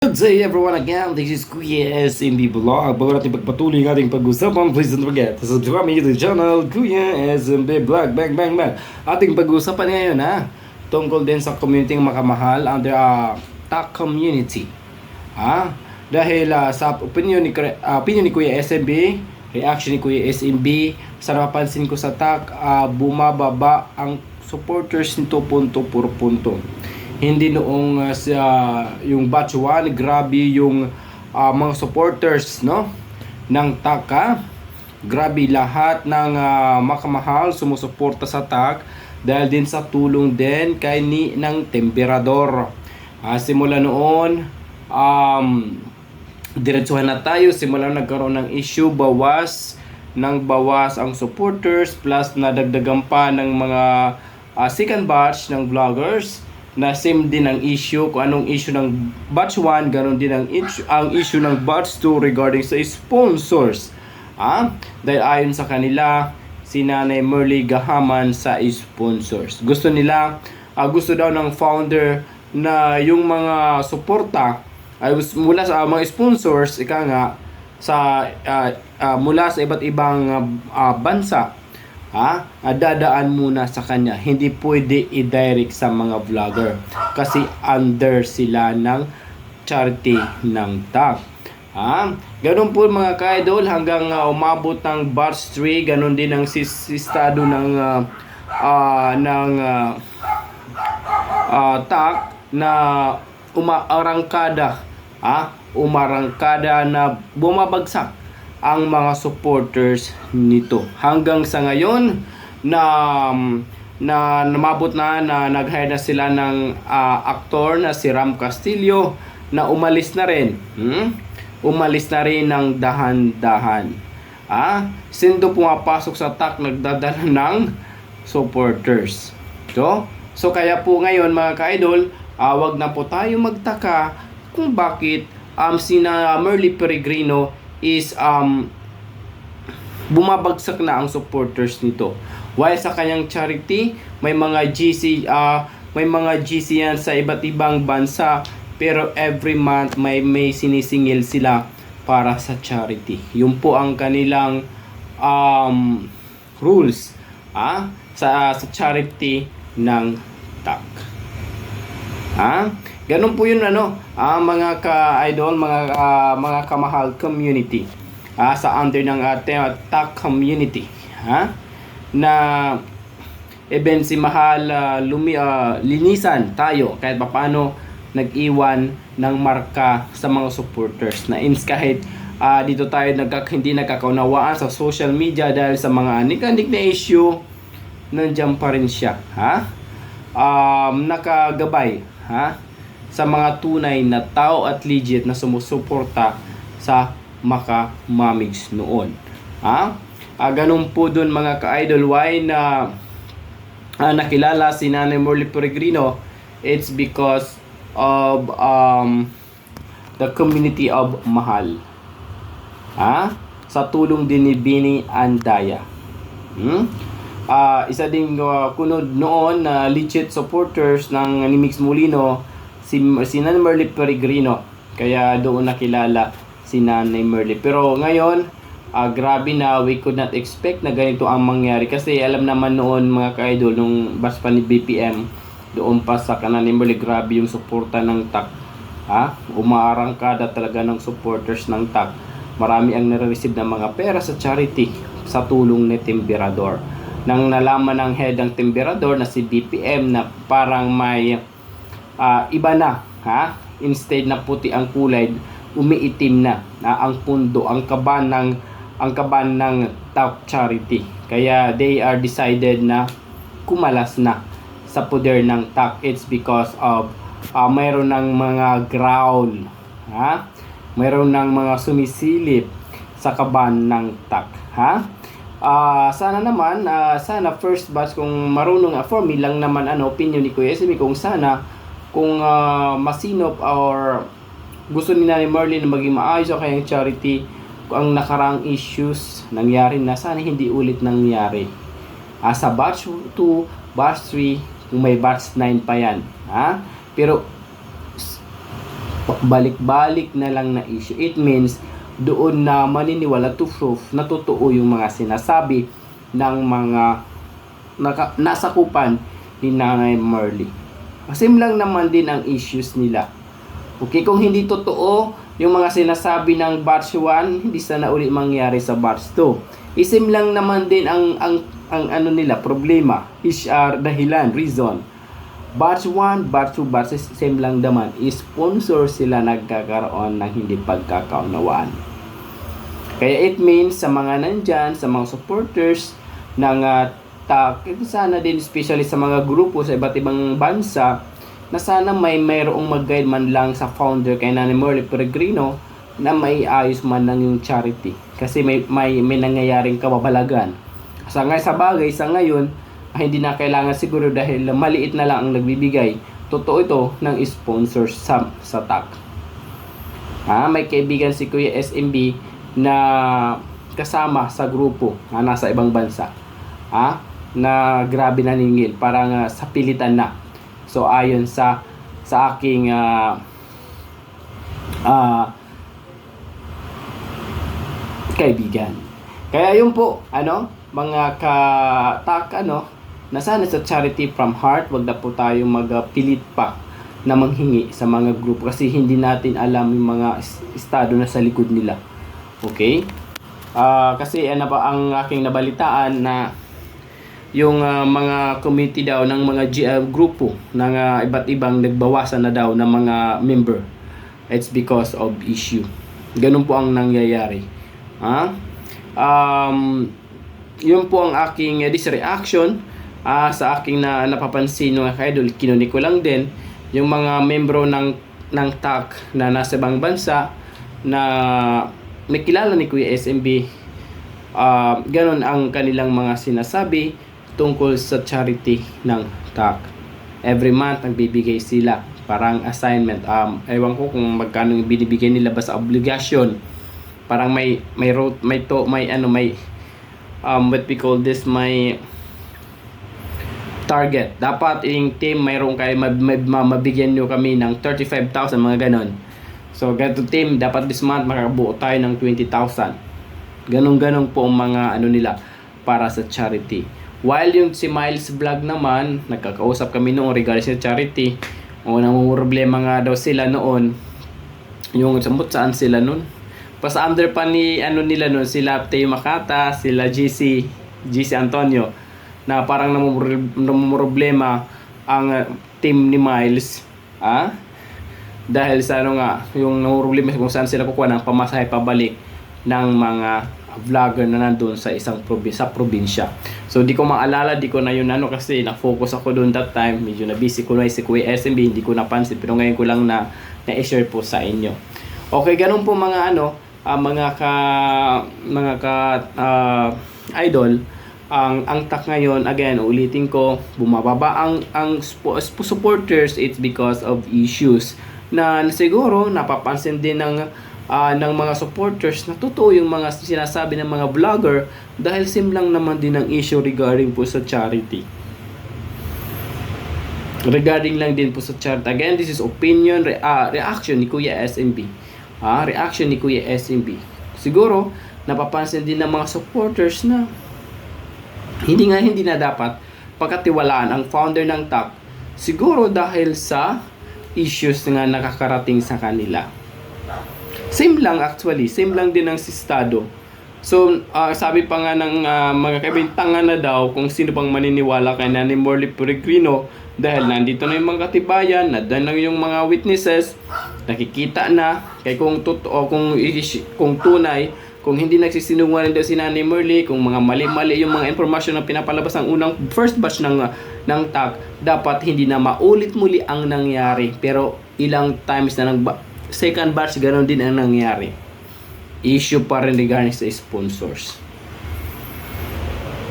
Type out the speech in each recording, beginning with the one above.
Good day everyone again, this is Kuya SMB Vlog. Bago natin pagpatuloy ang ating pag-usapan, please don't forget to subscribe my YouTube channel, Kuya SMB Vlog. Bang, bang, bang. Ating pag-usapan ngayon ha, tungkol din sa community ng makamahal under uh, TAC community. Ha? Dahil ah, sa opinion ni, ah, opinion ni Kuya SMB, reaction ni Kuya SMB, sa napapansin ko sa TAC, ah, bumababa ang supporters nito punto por punto hindi noong uh, yung batch 1 grabe yung uh, mga supporters no? Ng TAC grabe lahat ng uh, makamahal sumusuporta sa TAC dahil din sa tulong din kay ni ng temperador. Ah, simula noon um, diretsuhan na tayo. Simula nagkaroon ng issue bawas ng bawas ang supporters plus nadagdagan pa ng mga ah, second batch ng vloggers na same din ang issue kung anong issue ng batch 1 ganon din ang issue, ang issue ng batch 2 regarding sa sponsors. Ah dahil ayon sa kanila si Nanay Merly Gahaman sa sponsors. Gusto nila ah, gusto daw ng founder na yung mga suporta ay mula sa ah, mga sponsors ika nga sa ah, ah, mula sa iba't ibang ah, ah, bansa ha? Dadaan muna sa kanya. Hindi pwede i-direct sa mga vlogger kasi under sila ng charity ng TAG ha? Ganun po mga ka-idol hanggang ah, umabot ng batch 3 ganun din ang sis- sistado ng ah, ah, ng ah, ah, tak na umaarangkada. Ah umarangkada na bumabagsak ang mga supporters nito. Hanggang sa ngayon na na namabot na na nag-hire na sila ng ah, aktor na si Ram Castillo na umalis na rin. Hmm? umalis na rin ng dahan-dahan. Ah sindo pumapasok sa tak nagdadala ng supporters. So so kaya po ngayon mga ka-idol ah, wag na po tayo magtaka kung bakit um sina Merly Peregrino is um bumabagsak na ang supporters nito. While sa kanyang charity, may mga GC ah, may mga GC yan sa iba't ibang bansa pero every month may may sinisingil sila para sa charity. Yun po ang kanilang um, rules ah, sa sa charity ng TAC. Ha? Ganun po yun ano, ah, mga ka-idol, mga ah, mga kamahal community. Ah, sa under ng ating TAC community, ha? Na even si mahal ah, lumi ah, linisan tayo kahit papaano nag-iwan ng marka sa mga supporters na ins kahit ah, dito tayo nagka, hindi nagkakaunawaan sa social media dahil sa mga anik-anik na issue nandiyan pa rin siya ha um, nakagabay ha sa mga tunay na tao at legit na sumusuporta sa Maka noon. Ha? Ah, ganun po dun mga ka-idol why na ah, nakilala si Nanay Morley Peregrino it's because of um, the community of Mahal. Ha? Sa tulong din ni Bini Andaya. Hmm? Ah, isa ding uh, kunod noon na legit supporters ng ni Mix Molino si si Nanay Merly Peregrino. Kaya doon nakilala si Nanay Merly. Pero ngayon, ah, grabe na we could not expect na ganito ang mangyari kasi alam naman noon mga ka-idol nung bas pa ni BPM doon pa sa kanan ni Merly grabe yung suporta ng TAC. Ha? Umaarangkada talaga ng supporters ng TAC. Marami ang nare-receive ng mga pera sa charity sa tulong ni Timberador. Nang nalaman ng head ng Timberador na si BPM na parang may ah, iba na, ha? Instead na puti ang kulay, umiitim na, na ang pundo, ang kaban ng ang kaban ng top charity. Kaya they are decided na kumalas na sa poder ng TAC. It's because of ah, mayroon ng mga ground, ha? Mayroon ng mga sumisilip sa kaban ng TAC, ha? Ah, sana naman, ah, sana first batch kung marunong, uh, for me lang naman ano, opinion ni Kuya Esme, kung sana, kung ah, masinop or gusto ni Nanay Merlin na maging maayos o kayang charity, kung ang nakaraang issues nangyari na, sana hindi ulit nangyari. Ah, sa batch 2, batch 3, kung may batch 9 pa yan. Ha? Pero, balik-balik na lang na issue. It means doon na maniniwala to proof na totoo yung mga sinasabi ng mga naka, nasakupan ni Nanay Merly. Same lang naman din ang issues nila. Okay, kung hindi totoo yung mga sinasabi ng batch 1, hindi sana uli mangyari sa batch 2. Isim lang naman din ang ang ang ano nila problema, uh, dahilan, reason. Batch 1, batch 2, batch same lang naman. Sponsor sila nagkakaroon ng hindi pagkakaunawaan. Kaya it means sa mga nandyan, sa mga supporters ng uh, Ito sana din especially sa mga grupo sa iba't ibang bansa, na sana may mayroong mag-guide man lang sa founder kay Nanay Merly Peregrino na may ayos man lang yung charity. Kasi may, may, may nangyayaring kababalagan. Sa, ngay- sa bagay, sa ngayon, ay hindi na kailangan siguro dahil maliit na lang ang nagbibigay. Totoo ito ng sponsors sa, sa TAC. Ah, may kaibigan si Kuya SMB na kasama sa grupo na nasa ibang bansa. Ah, na grabe na ningil, parang ah, sa pilitan na. So ayon sa sa aking ah ah, kaibigan. Kaya yun po, ano, mga katak, ano, na sana sa charity from heart, wag na po tayo magpilit pa na manghingi sa mga grupo kasi hindi natin alam yung mga es- estado na sa likod nila. Okay? Ah, kasi ano ba ang aking nabalitaan na yung ah, mga committee daw ng mga G- ah, grupo ng ah, iba't ibang nagbawasan na daw ng mga member. It's because of issue. Ganun po ang nangyayari. Ha? Um, yun po ang aking uh, this reaction ah, sa aking na napapansin mga idol. Kinuni ko lang din yung mga membro ng ng TAC na nasa ibang bansa na may kilala ni Kuya SMB ah ganun ang kanilang mga sinasabi tungkol sa charity ng TAC. Every month, nagbibigay sila parang assignment. Um, ewan ko kung magkano yung binibigay nila ba sa obligasyon. Parang may may road, may to, may ano, may um, what we call this, may target. Dapat yung team mayroon kayo mab, mab, ma- mabigyan nyo kami ng 35,000 mga ganon. So, ganito team, dapat this month makakabuo tayo ng 20,000. Ganon-ganon po ang mga ano nila para sa charity. While yung si Miles Vlog naman, nagkakausap kami noon regarding sa charity. O problema nga daw sila noon. Yung samot saan sila noon. Pas under pa ni ano nila noon, sila Teo Makata, sila GC, GC Antonio na parang namumro- namumroblema ang uh, team ni Miles. Ah? Dahil sa ano nga, yung namumroblema kung saan sila kukuha ng pamasahe pabalik ng mga vlogger na nandun sa isang probi sa probinsya. So di ko maalala, di ko na yun ano kasi na-focus ako doon that time. Medyo na busy ko na si Kuya SMB, hindi ko napansin. Pero ngayon ko lang na na-share po sa inyo. Okay, ganun po mga ano, ah, mga ka mga ka ah, idol ang ang tak ngayon again ulitin ko bumababa ang ang supporters it's because of issues na siguro napapansin din ng ah, ng mga supporters na totoo yung mga sinasabi ng mga vlogger dahil sim lang naman din ang issue regarding po sa charity regarding lang din po sa chart. Again, this is opinion, re- ah, reaction ni Kuya SMB. Ah, reaction ni Kuya SMB. Siguro, napapansin din ng mga supporters na hindi nga hindi na dapat pagkatiwalaan ang founder ng TAC siguro dahil sa issues nga nakakarating sa kanila. Same lang actually, same lang din ang sistado. So, ah, sabi pa nga ng ah, mga kabintangan na daw kung sino pang maniniwala kay Nanay Morley Peregrino dahil nandito na yung mga katibayan, nandiyan na yung mga witnesses, nakikita na kay kung totoo, kung kung tunay, kung hindi nagsisinungaling daw si Nanay Merly, kung mga mali-mali yung mga impormasyon na pinapalabas ng unang first batch ng ng TAC, dapat hindi na maulit muli ang nangyari. Pero ilang times na nag second batch ganun din ang nangyari. Issue pa rin regarding sa sponsors.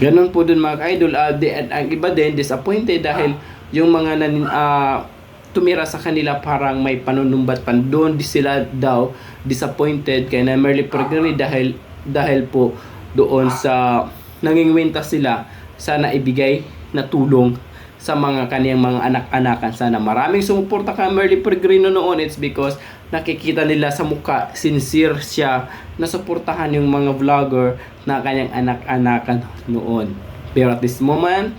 Ganun po dun mga ka-idol. Ah, di- at ang iba din, disappointed dahil yung mga nanin, ah, tumira sa kanila parang may panunumbat pa. Doon di sila daw disappointed kay na Merly Peregrino dahil, dahil po doon sa nangingwenta sila sana ibigay na tulong sa mga kaniyang mga anak-anakan sana maraming sumuporta kay Merly Peregrino noon it's because nakikita nila sa mukha, sincere siya na suportahan yung mga vlogger na kanyang anak-anakan noon. Pero at this moment,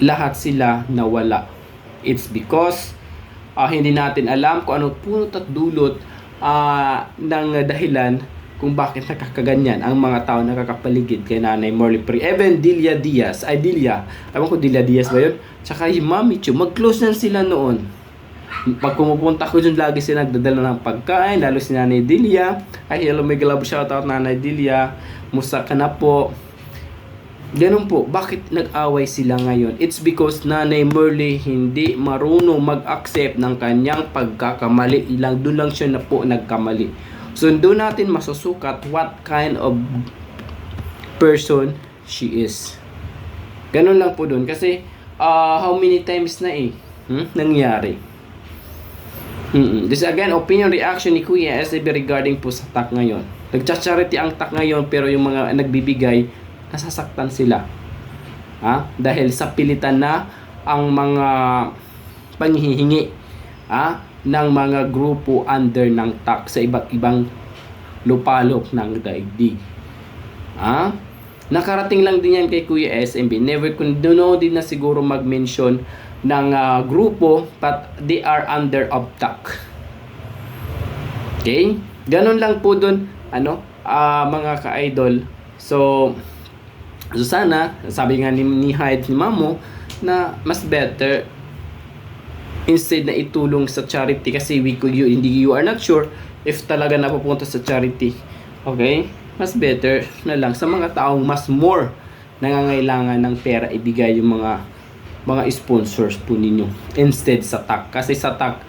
lahat sila nawala. It's because ah, hindi natin alam kung ano punot at dulot ah, ng dahilan kung bakit nakakaganyan ang mga tao nakakapaligid kay Nanay Morley Pre. Even Delia Diaz, ay Delia, ewan ko Delia Diaz ba yun? Tsaka yung Mami Chu, mag-close na sila noon. Pag pumupunta ko dyan, lagi sila nagdadala ng pagkain, lalo si Nanay Delia. Ay, hello, may love shoutout Nanay Delia. Musta ka na po? Ganun po, bakit nag-away sila ngayon? It's because Nanay Merly hindi marunong mag-accept ng kanyang pagkakamali. Ilang doon lang siya na po nagkamali. So doon natin masusukat what kind of person she is. Ganun lang po doon. Kasi ah, how many times na eh hmm, nangyari. Mm-mm. This is again, opinion reaction ni Kuya SAB regarding po sa TAC ngayon. Nagcha-charity ang TAC ngayon pero yung mga nagbibigay, nasasaktan sila. Ha? Dahil sa pilitan na ang mga panghihingi ha? ng mga grupo under ng TAC sa iba't ibang lupalop ng daigdig. Ha? Nakarating lang din yan kay Kuya SMB. Never kundo din na siguro mag-mention ng ah, grupo but they are under TAC. Okay? Ganun lang po dun, ano, ah, mga ka-idol. So, so sana, sabi nga ni, ni Hyde, ni Mamo, na mas better instead na itulong sa charity kasi we could, you, hindi you are not sure if talaga napupunta sa charity. Okay? Mas better na lang sa mga taong mas more nangangailangan ng pera ibigay yung mga mga sponsors po ninyo instead sa TAC kasi sa TAC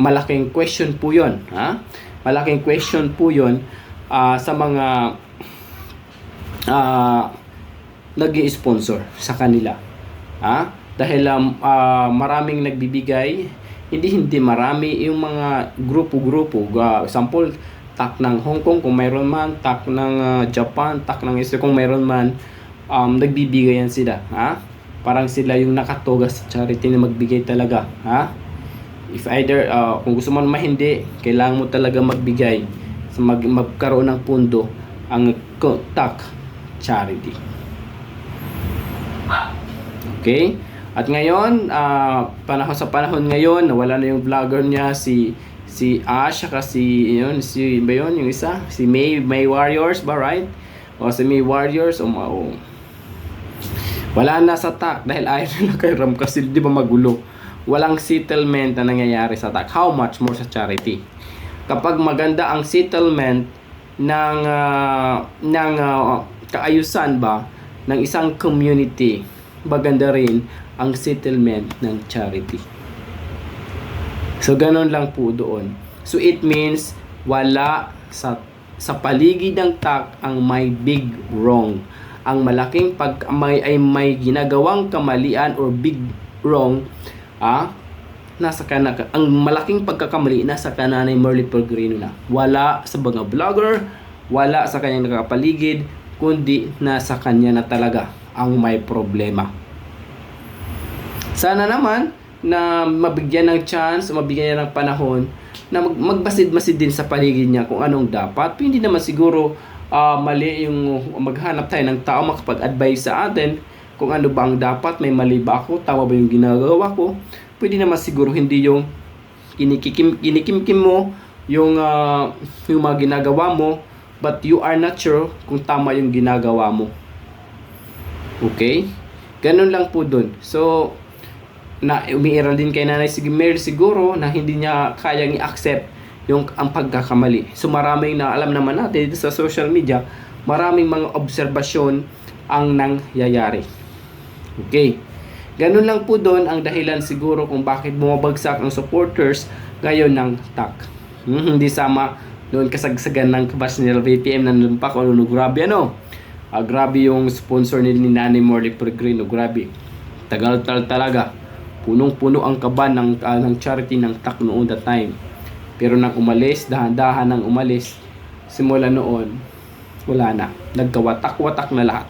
malaking question po yon ha? Malaking question po yon ah, sa mga ah nag sponsor sa kanila ha? Dahil um, ah, maraming nagbibigay hindi hindi marami. Yung mga grupo-grupo uh, example tak ng Hong Kong kung mayroon man tak ng ah, Japan tak ng Israel kung mayroon man um, nagbibigay yan sila ha parang sila yung nakatoga sa charity na magbigay talaga ha if either ah, kung gusto mo naman hindi kailangan mo talaga magbigay sa mag, magkaroon ng pundo ang tak charity Okay? At ngayon, ah, panahon sa panahon ngayon, nawala na yung vlogger niya si si Ash saka si yun, si ba yun, yung isa, si May May Warriors ba right? O si May Warriors o o- wala na sa TAC dahil ayaw nila kay Ram kasi di ba magulo. Walang settlement na nangyayari sa TAC. How much more sa charity? Kapag maganda ang settlement ng ah, ng ah, kaayusan ba ng isang community, maganda rin ang settlement ng charity. So ganun lang po doon. So it means wala sa sa paligid ng TAC ang may big wrong. Ang malaking pag ay may ginagawang kamalian or big wrong ah nasa kana ang malaking pagkakamali nasa kananay Merly Pellegrino na. Wala sa mga vlogger, wala sa kanyang nakapaligid, kundi nasa kanya na talaga ang may problema. Sana naman na mabigyan ng chance, mabigyan niya ng panahon na mag- magbasid-masid din sa paligid niya kung anong dapat. Hindi naman siguro ah, mali yung maghanap tayo ng tao makapag-advise sa atin kung ano ba ang dapat, may mali ba ako, tama ba yung ginagawa ko. Pwede naman siguro hindi yung kinikikim, kinikimkim mo yung, ah, yung mga ginagawa mo but you are not sure kung tama yung ginagawa mo. Okay? Ganun lang po dun. So, na umiiral din kay Nanay Sig- Mary siguro na hindi niya kayang i-accept yung ang pagkakamali. So maraming na alam naman natin dito sa social media, maraming mga obserbasyon ang nangyayari. Okay. Ganun lang po doon ang dahilan siguro kung bakit bumabagsak ang supporters ngayon ng TAC. Hmm, hindi sama noon kasagsagan ng kabas nila VPM na numpak o no, grabe ano. Ah, grabe yung sponsor ni, ni Nanay Morley Pellegrino, grabe. Tagal-tal talaga. Punong-puno ang kaban ng, ah, ng charity ng TAC noon that time. Pero nang umalis, dahan-dahan nang umalis, simula noon, wala na. Nagkawatak-watak na lahat.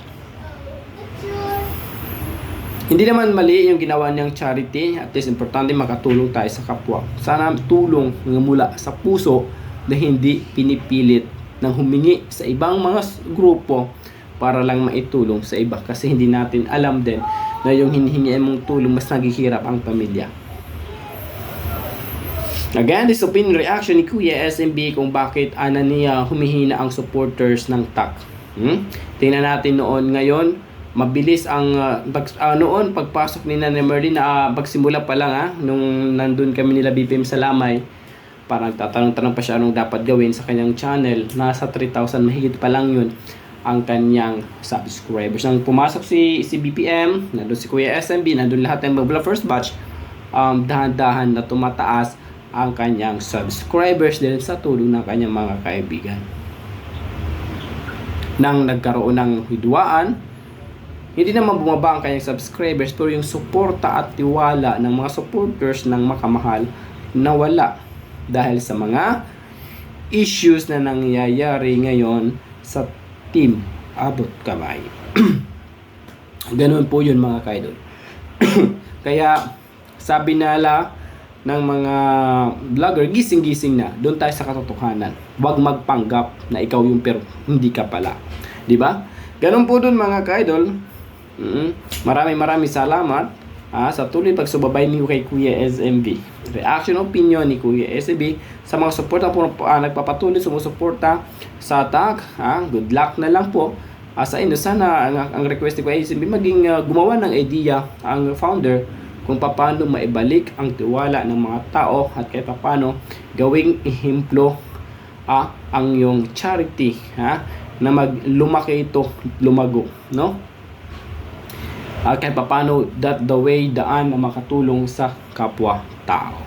Hindi naman mali yung ginawa niyang charity. At least importante makatulong tayo sa kapwa. Sana tulong nga mula sa puso na hindi pinipilit ng humingi sa ibang mga grupo para lang maitulong sa iba. Kasi hindi natin alam din na yung hinihingi mong tulong mas naghihirap ang pamilya. Again, this opinion reaction ni Kuya SMB kung bakit ana niya humihina ang supporters ng TAC. Hmm? Tingnan natin noon ngayon, mabilis ang uh, pag, ah, noon pagpasok ni Nanay Merlin na uh, pagsimula pa lang ha, nung nandun kami nila BPM sa Lamay, parang tatanong-tanong pa siya anong dapat gawin sa kanyang channel. Nasa 3,000 mahigit pa lang yun ang kanyang subscribers. Nang pumasok si si BPM, nandun si Kuya SMB, nandun lahat ng mga first batch, um, dahan-dahan na tumataas ang kanyang subscribers dahil sa tulong ng kanyang mga kaibigan. Nang nagkaroon ng hidwaan, hindi naman bumaba ang kanyang subscribers pero yung suporta at tiwala ng mga supporters ng makamahal nawala dahil sa mga issues na nangyayari ngayon sa team abot kamay. Ganun po yun mga kaidol. Kaya sabi nala ng mga vlogger, gising-gising na. Doon tayo sa katotohanan. Huwag magpanggap na ikaw yung pero hindi ka pala. 'Di ba? Ganun po doon mga kaidol. Mm, maraming maraming salamat ah, sa tuloy pagsubabay niyo kay Kuya SMB. Reaction opinion ni Kuya SMB sa mga suporta po ah, nagpapatuloy sumusuporta sa attack. Ah, good luck na lang po ah, sa inyo. Sana ang, ang request Kuya SMB maging ah, gumawa ng idea ang founder kung paano maibalik ang tiwala ng mga tao at kahit paano gawing ehemplo ah, ang yung charity ha na maglumaki ito lumago no? At kahit paano that the way daan na makatulong sa kapwa tao.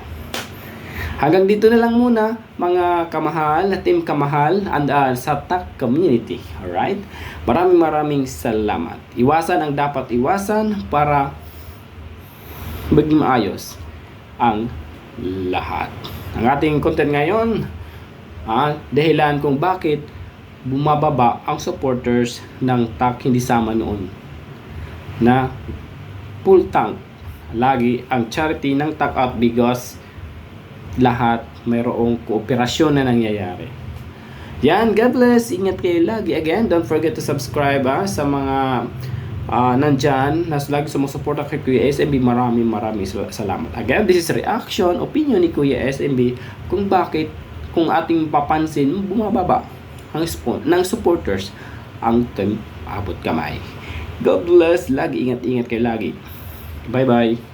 Hanggang dito na lang muna mga kamahal team kamahal and ah, sa TAC community alright? Maraming maraming salamat. Iwasan ang dapat iwasan para maging maayos ang lahat. Ang ating content ngayon, ah, dahilan kung bakit bumababa ang supporters ng TAC hindi sama noon na full tank lagi ang charity ng TAC out because lahat mayroong kooperasyon na nangyayari. Yan, God bless. Ingat kayo lagi. Again, don't forget to subscribe ah, sa mga ah nandyan na lagi sumusuporta kay Kuya SMB. Maraming maraming sal- salamat. Again, this is reaction, opinion ni Kuya SMB kung bakit kung ating papansin bumababa ang spon ng supporters ang abot kamay. God bless. Lagi ingat-ingat kayo lagi. Bye-bye.